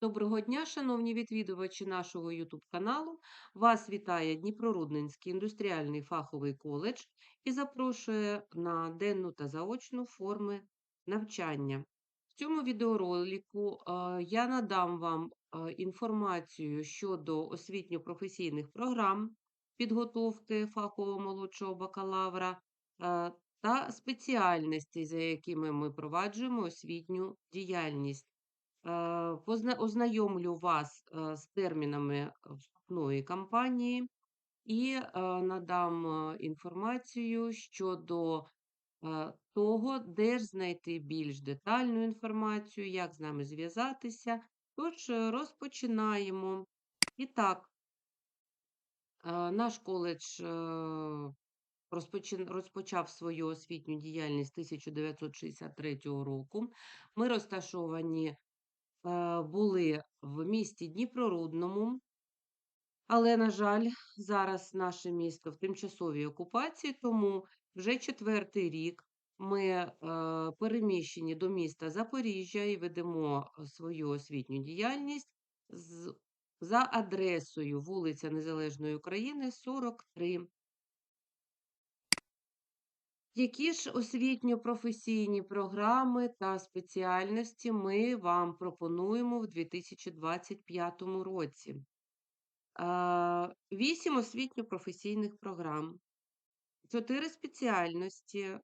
Доброго дня, шановні відвідувачі нашого YouTube каналу. Вас вітає Дніпрорудненський індустріальний фаховий коледж і запрошує на денну та заочну форми навчання. В цьому відеоролику е, я надам вам е, інформацію щодо освітньо-професійних програм підготовки фахового молодшого бакалавра е, та спеціальностей, за якими ми проваджуємо освітню діяльність. Позна- Ознайомлю вас з термінами вступної кампанії і е, надам інформацію щодо того, де ж знайти більш детальну інформацію, як з нами зв'язатися. Тож е, розпочинаємо. І так, е, наш коледж е, розпочав свою освітню діяльність 1963 року. Ми розташовані були в місті Дніпрорудному, але, на жаль, зараз наше місто в тимчасовій окупації, тому вже четвертий рік ми е, переміщені до міста Запоріжжя і ведемо е, свою освітню діяльність за адресою вулиця Незалежної України, 43. Які ж освітньо-професійні програми та спеціальності ми вам пропонуємо в 2025 році? Вісім освітньо-професійних програм, чотири спеціальності,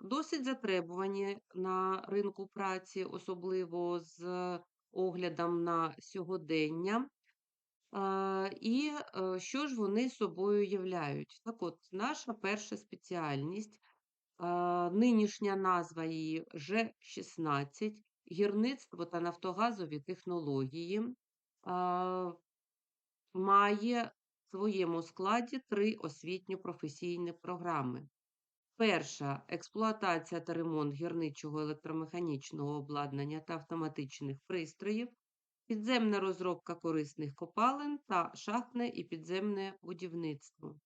досить затребувані на ринку праці, особливо з оглядом на сьогодення. І е, що ж вони собою являють? Так от, наша перша спеціальність Нинішня назва її Ж-16 гірництво та нафтогазові технології має в своєму складі три освітньо-професійні програми. Перша експлуатація та ремонт гірничого електромеханічного обладнання та автоматичних пристроїв, підземна розробка корисних копалин та шахтне і підземне будівництво.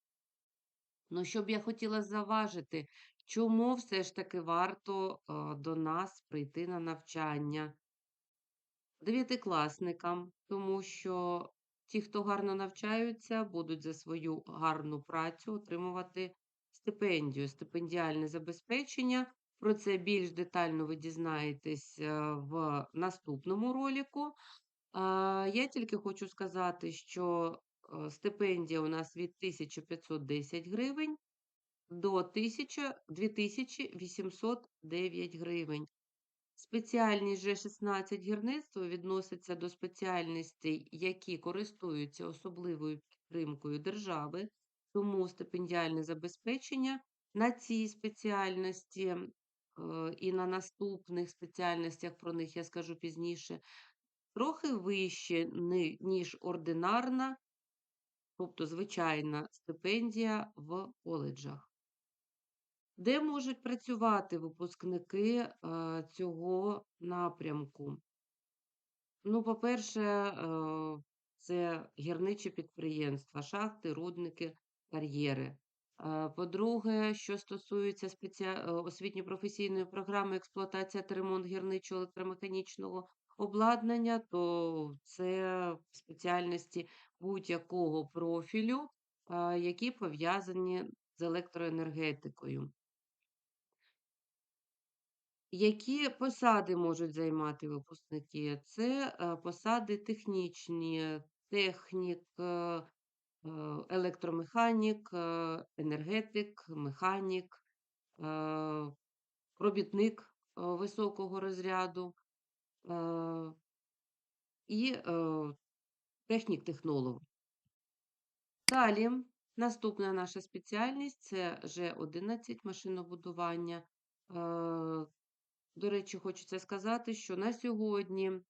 Ну, що б я хотіла заважити, чому все ж таки варто до нас прийти на навчання дев'ятикласникам, тому що ті, хто гарно навчаються, будуть за свою гарну працю отримувати стипендію, стипендіальне забезпечення. Про це більш детально ви дізнаєтесь е, в наступному ролику. А, Я тільки хочу сказати, що е, стипендія у нас від 1510 гривень до 1000 2809 гривень. Спеціальність Ж16 гірництво відноситься до спеціальностей, які користуються особливою підтримкою держави, тому стипендіальне забезпечення на цій спеціальності е, і на наступних спеціальностях, про них я скажу пізніше, трохи вище, ніж ординарна, тобто звичайна стипендія в коледжах. Де можуть працювати випускники е, цього напрямку? Ну, по-перше, е, це гірничі підприємства, шахти, рудники, кар'єри. Е, По-друге, що стосується спеці- освітньо-професійної програми експлуатація та ремонт гірничого електромеханічного обладнання, то це спеціальності будь-якого профілю, які пов'язані з електроенергетикою. Які посади можуть займати випускники? Це е, посади технічні, технік, е, е, електромеханік, енергетик, механік, робітник високого розряду і технік-технолог. Далі, наступна наша спеціальність це Ж11 машинобудування. До речі, хочеться сказати, що на сьогодні, в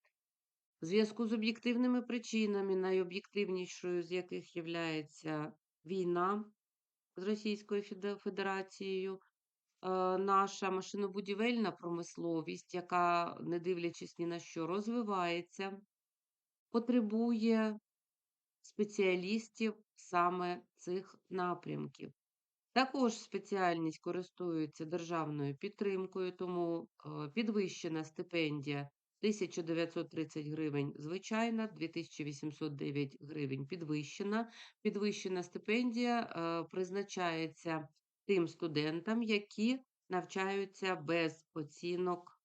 зв'язку з об'єктивними причинами, найоб'єктивнішою з яких є війна з Російською Федерацією, е, наша машинобудівельна промисловість, яка, не дивлячись ні на що, розвивається, потребує спеціалістів саме цих напрямків. Також спеціальність користується державною підтримкою, тому е, підвищена стипендія 1930 гривень звичайна, 2809 гривень підвищена. Підвищена стипендія е, призначається тим студентам, які навчаються без оцінок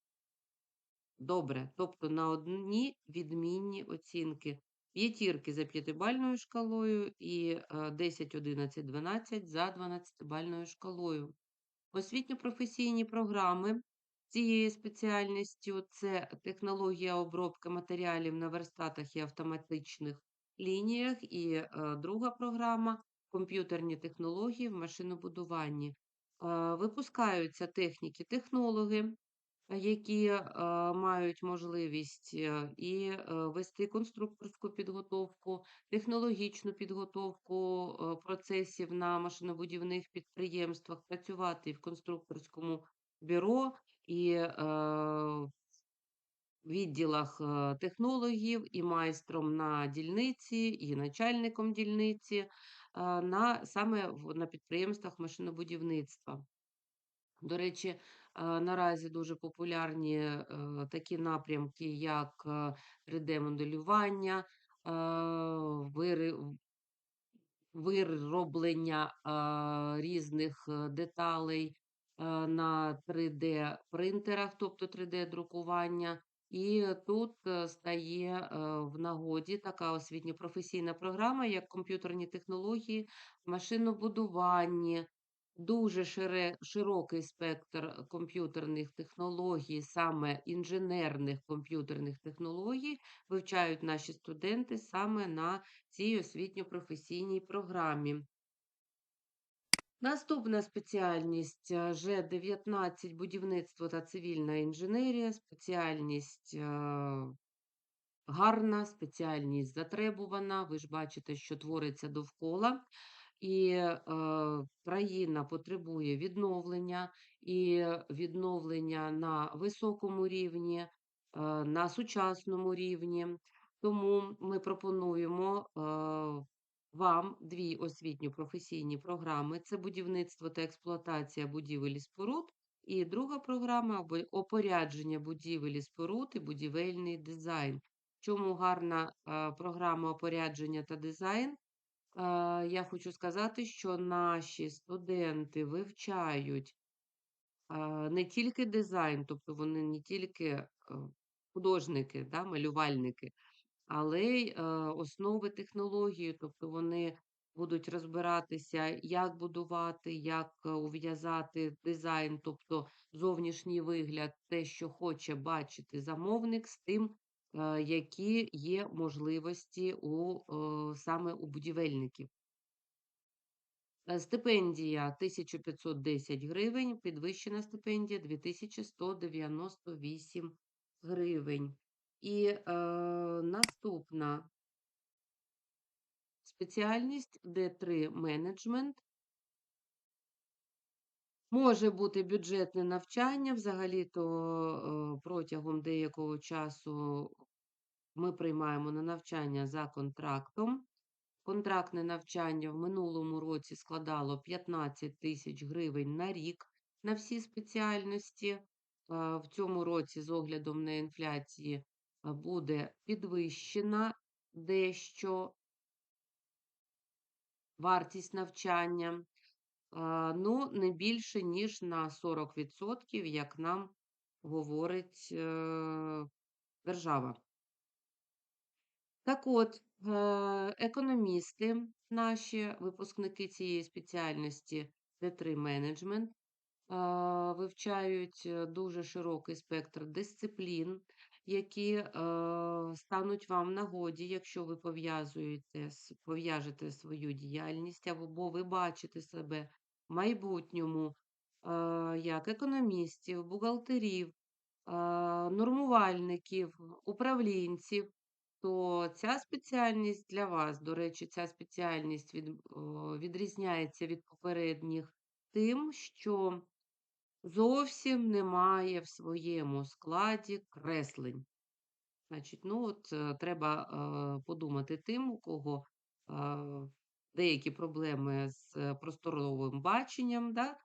добре, тобто на одні відмінні оцінки. П'ятірки за п'ятибальною шкалою і е, 10, 11, 12 за 12-бальною шкалою. Освітньо-професійні програми цієї спеціальністю це технологія обробки матеріалів на верстатах і автоматичних лініях, і е, друга програма комп'ютерні технології в машинобудуванні. Е, Випускаються техніки-технологи, які мають можливість е, і е, вести конструкторську підготовку, технологічну підготовку е, процесів на машинобудівних підприємствах, працювати в конструкторському бюро і відділах технологів, і майстром на дільниці, і начальником дільниці, на, саме на підприємствах машинобудівництва. До речі, наразі дуже популярні такі напрямки, як 3D-моделювання, вироблення різних е, деталей на 3D-принтерах, тобто 3D-друкування. І тут е, стає е, в нагоді така освітньо-професійна програма, як комп'ютерні технології, в машинобудуванні, дуже шире, широкий спектр комп'ютерних технологій, саме інженерних комп'ютерних технологій, вивчають наші студенти саме на цій освітньо-професійній програмі. Наступна спеціальність е, Ж-19 будівництво та цивільна інженерія, спеціальність е, гарна, спеціальність затребувана. Ви ж бачите, що твориться довкола. І е, країна потребує відновлення, і відновлення на високому рівні, е, на сучасному рівні. Тому ми пропонуємо е, вам дві освітньо-професійні програми: це будівництво та експлуатація будівель і споруд, і друга програма опорядження будівель і споруд і будівельний дизайн. Чому гарна е, програма опорядження та дизайн? Я хочу сказати, що наші студенти вивчають не тільки дизайн, тобто вони не тільки е, художники, да, малювальники, але й е, основи технології, тобто вони будуть розбиратися, як будувати, як е, ув'язати дизайн, тобто зовнішній вигляд, те, що хоче бачити замовник, з тим, які є можливості у, е, саме у будівельників. Е, Стипендія 1510 гривень, підвищена стипендія 2198 гривень. І е, наступна спеціальність Д3 менеджмент. Може бути бюджетне навчання. Взагалі-то е, протягом деякого часу ми приймаємо на навчання за контрактом. Контрактне навчання в минулому році складало 15 тисяч гривень на рік на всі спеціальності. Е, В цьому році, з оглядом на інфляції, е, буде підвищена дещо вартість навчання. Ну, не більше, ніж на 40%, як нам говорить е, держава. Так от, е, економісти, наші випускники цієї спеціальності Д3 менеджмент, вивчають е, дуже широкий спектр дисциплін, які стануть вам нагоді, якщо ви пов'язуєте, пов'яжете свою діяльність, або ви бачите себе майбутньому як економістів, бухгалтерів, нормувальників, управлінців, то ця спеціальність для вас, до речі, ця спеціальність від, відрізняється від попередніх тим, що зовсім немає в своєму складі креслень. Значить, ну от е, треба е, подумати тим, у кого е, деякі проблеми з е, просторовим баченням, да?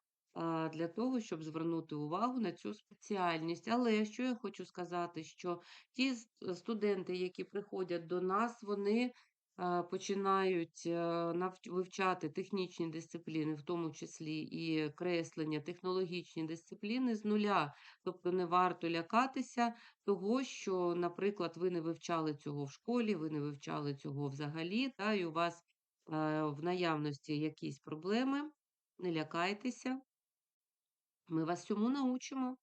для того, щоб звернути увагу на цю спеціальність. Але що я хочу сказати, що ті студенти, які приходять до нас, вони, починають, е, вивчати технічні дисципліни, в тому числі і креслення, технологічні дисципліни з нуля. Тобто не варто лякатися того, що, наприклад, ви не вивчали цього в школі, ви не вивчали цього взагалі, та, і у вас, е, в наявності якісь проблеми. Не лякайтеся. Ми вас цьому научимо.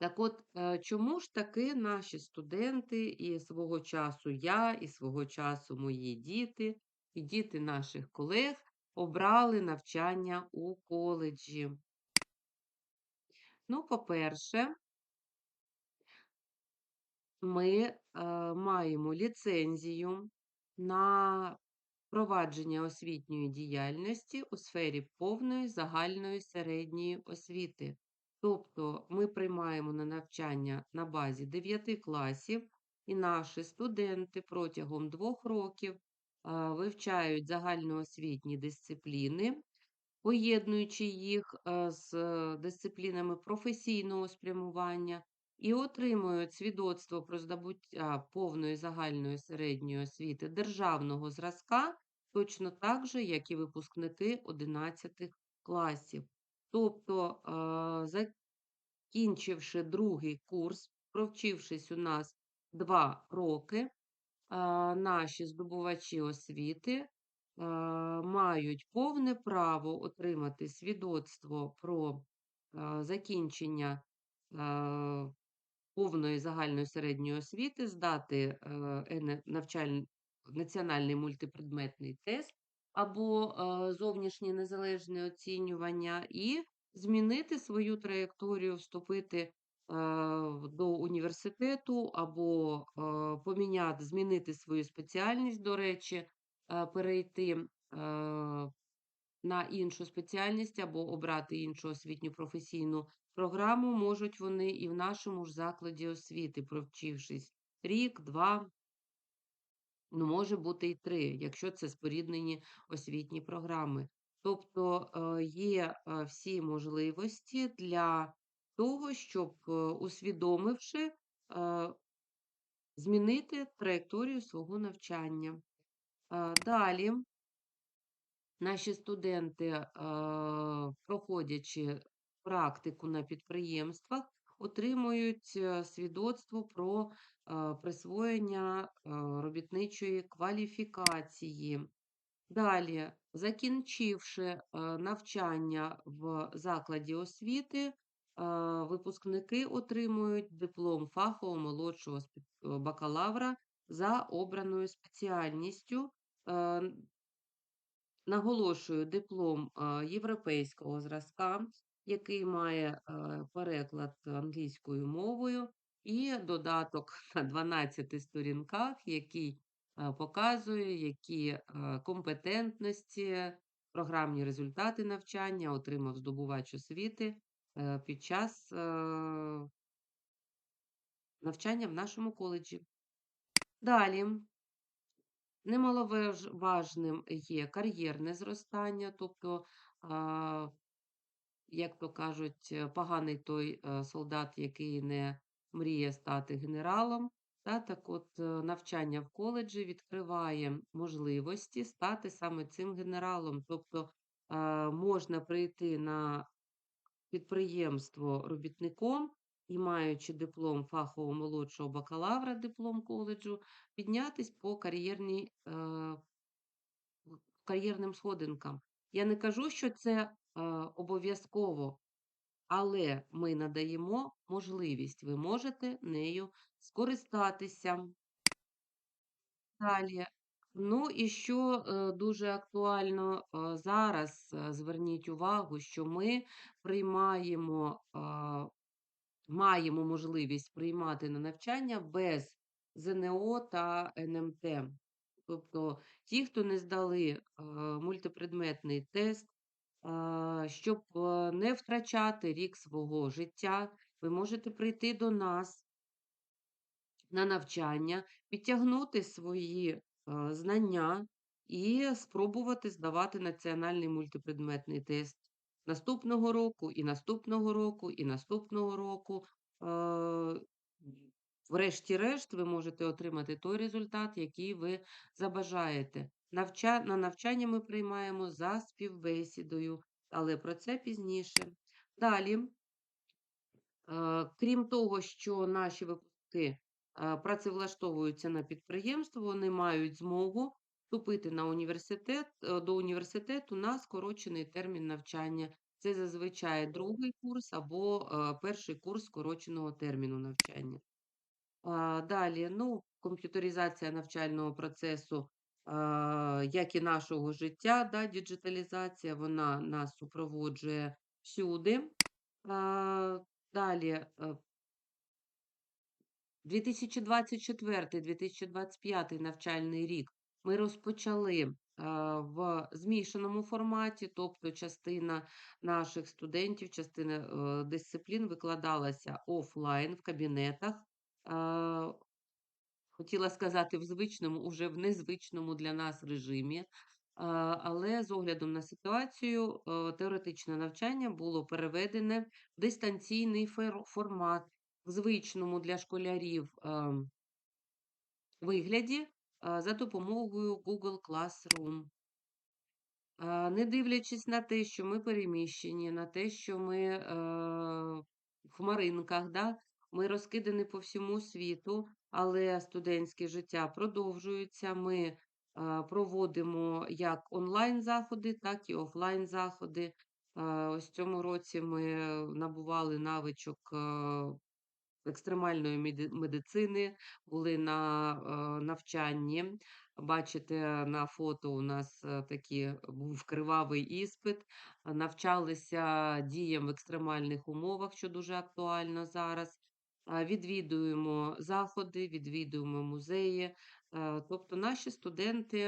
Так от, е, чому ж таки наші студенти, і свого часу я, і свого часу мої діти, і діти наших колег обрали навчання у коледжі? Ну, по-перше ми, е, маємо ліцензію на провадження освітньої діяльності у сфері повної загальної середньої освіти. Тобто ми приймаємо на навчання на базі 9 класів, і наші студенти протягом 2 років, вивчають загальноосвітні дисципліни, поєднуючи їх, е, з дисциплінами професійного спрямування, і отримують свідоцтво про здобуття повної загальної середньої освіти державного зразка точно так же, як і випускники 11 класів. Тобто, закінчивши 2 курс, провчившись у нас 2 роки, наші здобувачі освіти, мають повне право отримати свідоцтво про, закінчення, повної загальної середньої освіти, здати, е, ЕНЕ національний мультипредметний тест або, е, зовнішнє незалежне оцінювання, і змінити свою траєкторію, вступити, е, до університету або, поміняти змінити свою спеціальність, до речі, перейти, на іншу спеціальність або обрати іншу освітню професійну програму можуть вони і в нашому ж закладі освіти, провчившись рік, 2 ну, може бути і 3, якщо це споріднені освітні програми. Тобто, е, є, е, всі можливості для того, щоб, е, усвідомивши, змінити траєкторію свого навчання. Далі наші студенти, проходячи практику на підприємствах, отримують, е, свідоцтво про, е, присвоєння, е, робітничої кваліфікації. Далі, закінчивши, навчання в закладі освіти, випускники отримують диплом фахового молодшого бакалавра за обраною спеціальністю. Наголошую, диплом, європейського зразка, який має, е, переклад англійською мовою, і додаток на 12 сторінках, який, е, показує, які, е, компетентності, програмні результати навчання отримав здобувач освіти, під час, навчання в нашому коледжі. Далі. Немаловаж важним є кар'єрне зростання, тобто, як то кажуть, е, поганий той, е, солдат, який не мріє стати генералом. Та, так от, е, навчання в коледжі відкриває можливості стати саме цим генералом. Тобто, можна прийти на підприємство робітником і, маючи диплом фахового молодшого бакалавра, диплом коледжу, піднятись по кар'єрній, кар'єрним сходинкам. Я не кажу, що це, обов'язково, але ми надаємо можливість, ви можете нею скористатися. Далі. Ну, і що, е, дуже актуально, зараз, е, зверніть увагу, що ми приймаємо, маємо можливість приймати на навчання без ЗНО та НМТ. Тобто ті, хто не здали, е, мультипредметний тест, щоб, е, не втрачати рік свого життя, ви можете прийти до нас на навчання, підтягнути свої, е, знання і спробувати здавати національний мультипредметний тест. наступного року, і наступного року, і наступного року. Е, Врешті-решт, ви можете отримати той результат, який ви забажаєте. Навча... На навчання ми приймаємо за співбесідою, але про це пізніше. Далі, е, крім того, що наші випускники е, працевлаштовуються на підприємство, вони мають змогу вступити на університет, е, до університету на скорочений термін навчання. Це зазвичай другий курс або перший курс скороченого терміну навчання. Далі, ну, комп'ютеризація навчального процесу, як і нашого життя, да, діджиталізація, вона нас супроводжує всюди. Далі, е, 2024-2025 навчальний рік ми розпочали в змішаному форматі, тобто частина наших студентів, частина е, дисциплін викладалася офлайн в кабінетах. Е, Хотіла сказати в звичному, уже в незвичному для нас режимі. Але з оглядом на ситуацію, е, теоретичне навчання було переведене в дистанційний формат в звичному для школярів ем, вигляді за допомогою Google Classroom. Не дивлячись на те, що ми переміщені, на те, що ми е, в хмаринках, да? ми розкидані по всьому світу, але студентське життя продовжується. Ми проводимо як онлайн-заходи, так і офлайн-заходи. Ось цьому році ми набували навичок екстремальної медицини, були на навчанні. Бачите, на фото у нас такий був кривавий іспит, навчалися діям в екстремальних умовах, що дуже актуально зараз. Відвідуємо заходи, відвідуємо музеї. Тобто наші студенти,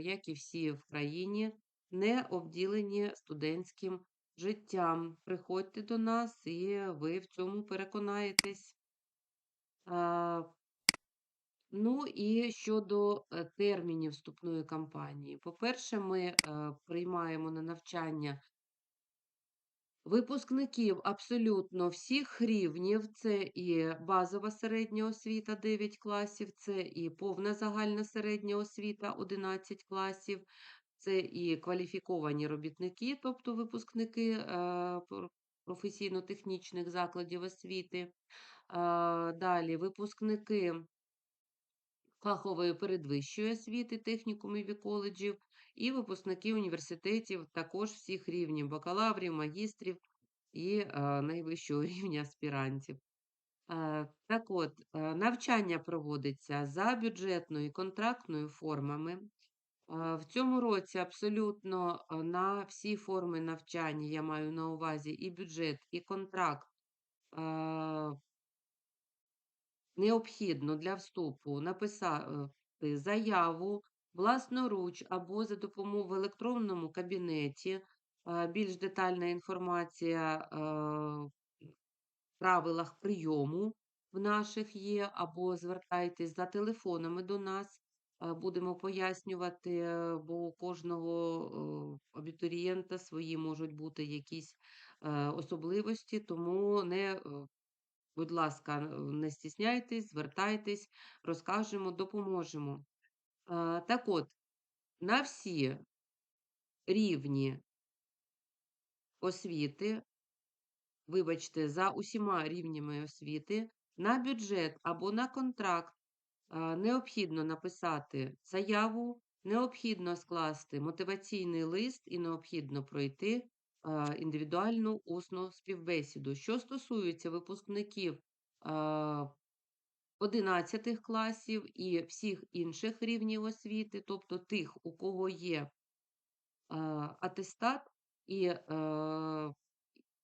як і всі в країні, не обділені студентським життям. Приходьте до нас, і ви в цьому переконаєтесь. Ну і щодо е, термінів вступної кампанії. По-перше, ми е, приймаємо на навчання Випускників абсолютно всіх рівнів, це і базова середня освіта 9 класів, це і повна загальна середня освіта 11 класів, це і кваліфіковані робітники, тобто випускники е, професійно-технічних закладів освіти. Далі випускники фахової передвищої освіти, технікумів і коледжів, і випускники університетів також всіх рівнів бакалаврів, магістрів і е, найвищого рівня аспірантів. Е, так от, е, навчання проводиться за бюджетною і контрактною формами. Е, в цьому році абсолютно е, на всі форми навчання я маю на увазі і бюджет, і контракт. Е, необхідно для вступу написати заяву власноруч або за допомогою в електронному кабінеті. Більш детальна інформація в правилах прийому в наших є, або звертайтесь за телефонами до нас. Будемо пояснювати, бо у кожного абітурієнта свої можуть бути якісь особливості, тому не Будь ласка, не стісняйтесь, звертайтесь, розкажемо, допоможемо. Так от, на всі рівні освіти, вибачте, за усіма рівнями освіти, на бюджет або на контракт необхідно написати заяву, необхідно скласти мотиваційний лист і необхідно пройти індивідуальну усну співбесіду. Що стосується випускників 11 класів і всіх інших рівнів освіти, тобто тих, у кого є атестат, і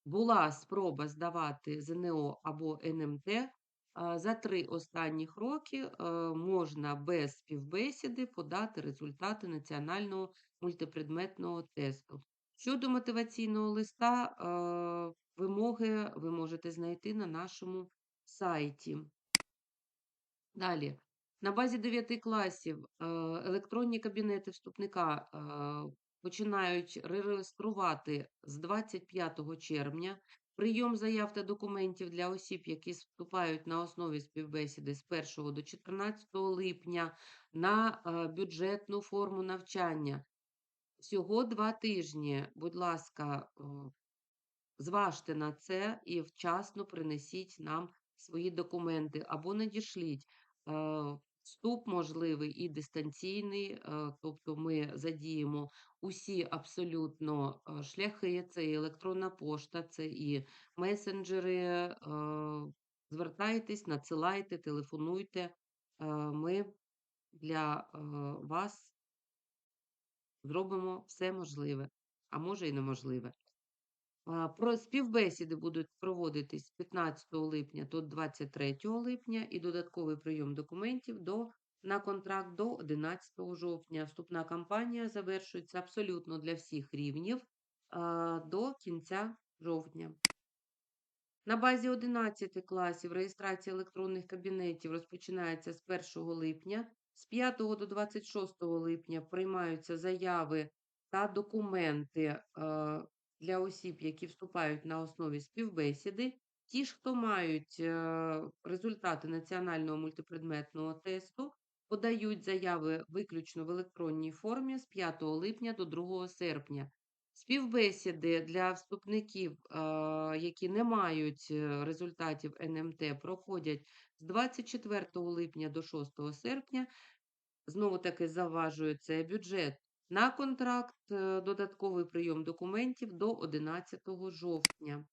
була спроба здавати ЗНО або НМТ, за три останніх роки можна без співбесіди подати результати національного мультипредметного тесту. Щодо мотиваційного листа, е, вимоги ви можете знайти на нашому сайті. Далі, на базі 9 класів електронні кабінети вступника починають реєструвати з 25 червня. Прийом заяв та документів для осіб, які вступають на основі співбесіди з 1 до 14 липня на е, бюджетну форму навчання. Всього два тижні. Будь ласка, е, зважте на це і вчасно принесіть нам свої документи або надішліть. Е, Вступ можливий і дистанційний, е, тобто ми задіємо усі абсолютно е, шляхи, це і електронна пошта, це і месенджери. е, Звертайтесь, надсилайте, телефонуйте. Ми для вас зробимо все можливе, а може і неможливе. Про співбесіди будуть проводитись з 15 липня до 23 липня і додатковий прийом документів до, на контракт до 11 жовтня. Вступна кампанія завершується абсолютно для всіх рівнів до кінця жовтня. На базі 11 класів реєстрація електронних кабінетів розпочинається з 1 липня. З 5 до 26 липня приймаються заяви та документи для осіб, які вступають на основі співбесіди. Ті хто мають е, результати національного мультипредметного тесту, подають заяви виключно в електронній формі з 5 липня до 2 серпня. Співбесіди для вступників, е, які не мають е, результатів НМТ, проходять з 24 липня до 6 серпня. Знову таки заважую це бюджет на контракт, е, додатковий прийом документів до 11 жовтня.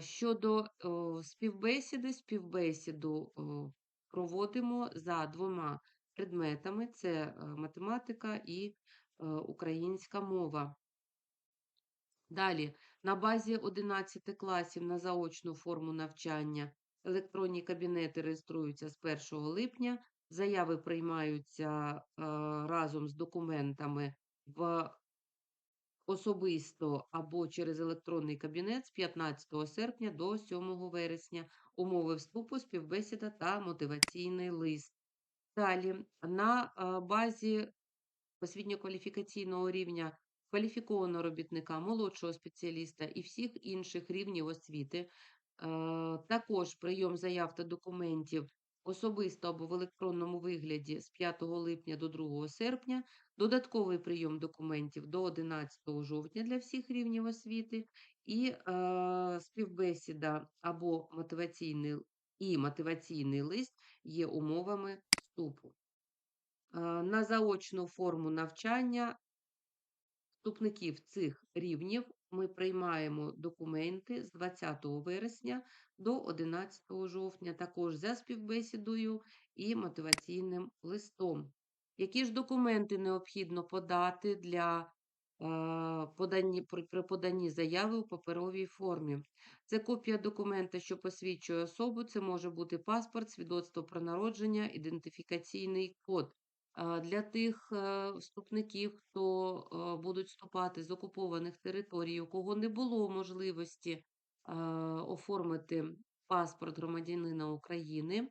Щодо співбесіди, співбесіду проводимо за двома предметами: це е, математика і е, українська мова. Далі, на базі 11 класів на заочну форму навчання електронні кабінети реєструються з 1 липня. Заяви приймаються е, разом з документами в особисто або через електронний кабінет з 15 серпня до 7 вересня. Умови вступу, співбесіда та мотиваційний лист. Далі, на е, базі освітньо-кваліфікаційного рівня кваліфікованого робітника, молодшого спеціаліста і всіх інших рівнів освіти. Е, Також прийом заяв та документів особисто або в електронному вигляді з 5 липня до 2 серпня, додатковий прийом документів до 11 жовтня для всіх рівнів освіти, і е, співбесіда або мотиваційний і мотиваційний лист є умовами вступу. Е, На заочну форму навчання вступників цих рівнів ми приймаємо документи з 20 вересня до 11 жовтня, також за співбесідою і мотиваційним листом. Які ж документи необхідно подати для поданні, при, при поданні заяви у паперовій формі? Це копія документа, що посвідчує особу, це може бути паспорт, свідоцтво про народження, ідентифікаційний код. Для тих е, вступників, хто е, будуть вступати з окупованих територій, у кого не було можливості е, оформити паспорт громадянина України,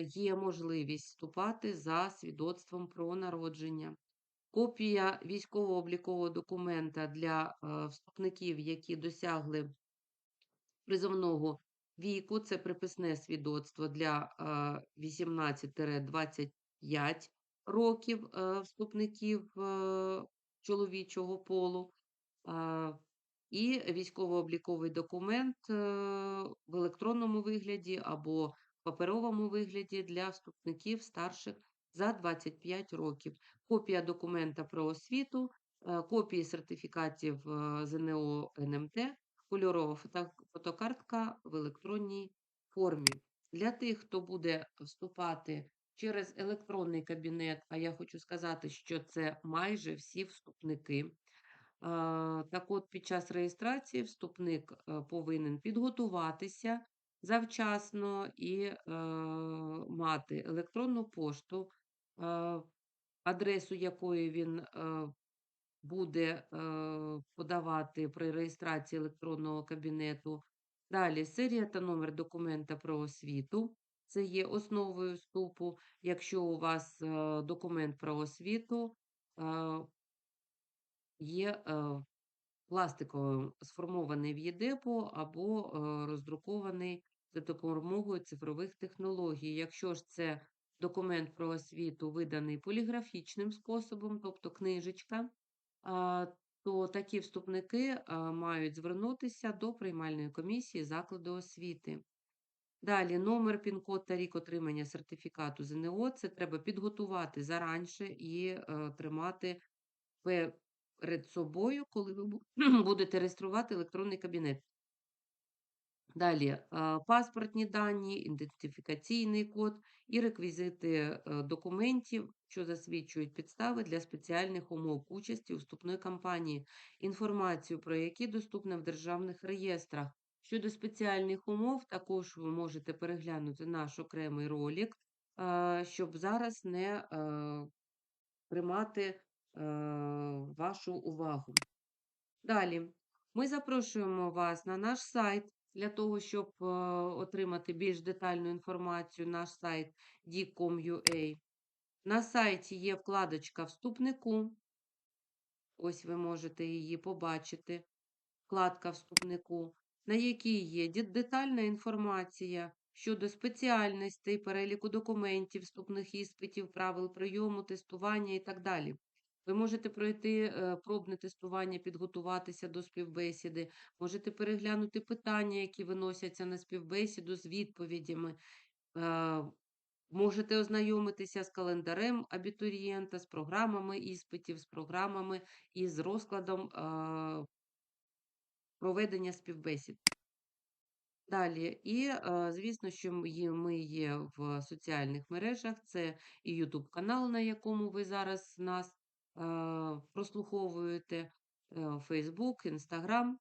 є можливість вступати за свідоцтвом про народження. Копія військово-облікового документа для вступників, які досягли призовного віку, це приписне свідоцтво для 18-25 5 років е, вступників е, чоловічого полу. І військово-обліковий документ е, в електронному вигляді або паперовому вигляді для вступників старших за 25 років. Копія документа про освіту, копії сертифікатів ЗНО НМТ, кольорова фотокартка в електронній формі. Для тих, хто буде вступати через електронний кабінет, а я хочу сказати, що це майже всі вступники. Так от, під час реєстрації вступник е, повинен підготуватися завчасно і е, мати електронну пошту, е, адресу якої він буде подавати при реєстрації електронного кабінету. Далі серія та номер документа про освіту. Це є основою вступу. Якщо у вас е, документ про освіту, е, є е, пластиковим, сформований в ЄДЕПО або роздрукований за допомогою цифрових технологій. Якщо ж це документ про освіту, виданий поліграфічним способом, тобто книжечка, то такі вступники мають звернутися до приймальної комісії закладу освіти. Далі номер, пін-код та рік отримання сертифікату ЗНО. Це треба підготувати заранше і е, тримати перед собою, коли ви будете реєструвати електронний кабінет. Далі е, паспортні дані, ідентифікаційний код і реквізити е, документів, що засвідчують підстави для спеціальних умов участі у вступної кампанії, інформацію про які доступна в державних реєстрах. Щодо спеціальних умов, також ви можете переглянути наш окремий ролик, е, щоб зараз не е, приймати е, вашу увагу. Далі, ми запрошуємо вас на наш сайт для того, щоб е, отримати більш детальну інформацію. Наш сайт dicom.ua. На сайті є вкладочка Вступнику. Ось ви можете її побачити. Вкладка Вступнику, на якій є детальна інформація щодо спеціальностей, переліку документів, вступних іспитів, правил прийому, тестування і так далі. Ви можете пройти е, пробне тестування, підготуватися до співбесіди, можете переглянути питання, які виносяться на співбесіду з відповідями. Е, Можете ознайомитися з календарем абітурієнта, з програмами іспитів, з програмами і з розкладом е, проведення співбесід. Далі, і, е, звісно, що ми є, в соціальних мережах. Це і YouTube канал, на якому ви зараз нас е, прослуховуєте, е, Facebook, Instagram.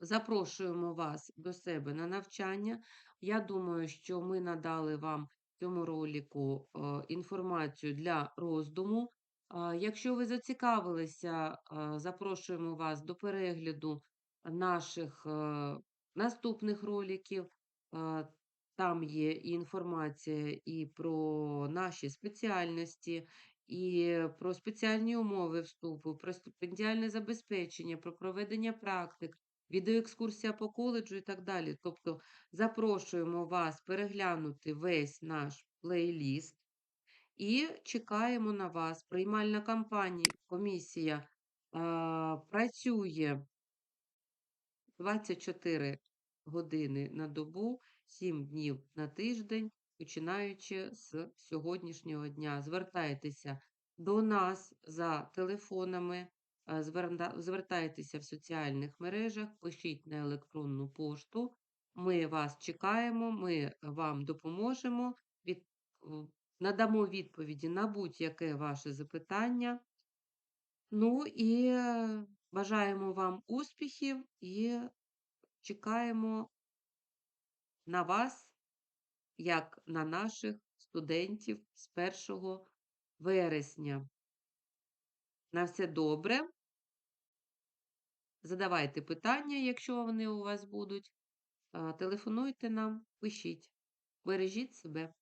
Запрошуємо вас до себе на навчання. Я думаю, що ми надали вам в цьому ролику е, інформацію для роздуму. Якщо ви зацікавилися, запрошуємо вас до перегляду наших е, наступних роликів. Там є і інформація і про наші спеціальності, і про спеціальні умови вступу, про стипендіальне забезпечення, про проведення практик відеоекскурсія по коледжу і так далі. Тобто запрошуємо вас переглянути весь наш плейліст і чекаємо на вас. Приймальна кампанія, комісія а, працює 24 години на добу, 7 днів на тиждень, починаючи з сьогоднішнього дня. Звертайтеся до нас за телефонами, звертайтеся в соціальних мережах, пишіть на електронну пошту. Ми вас чекаємо, ми вам допоможемо, надамо відповіді на будь-яке ваше запитання. Ну і е, бажаємо вам успіхів і чекаємо на вас, як на наших студентів з 1 вересня. На все добре. Задавайте питання, якщо вони у вас будуть. Телефонуйте нам, пишіть. Бережіть себе.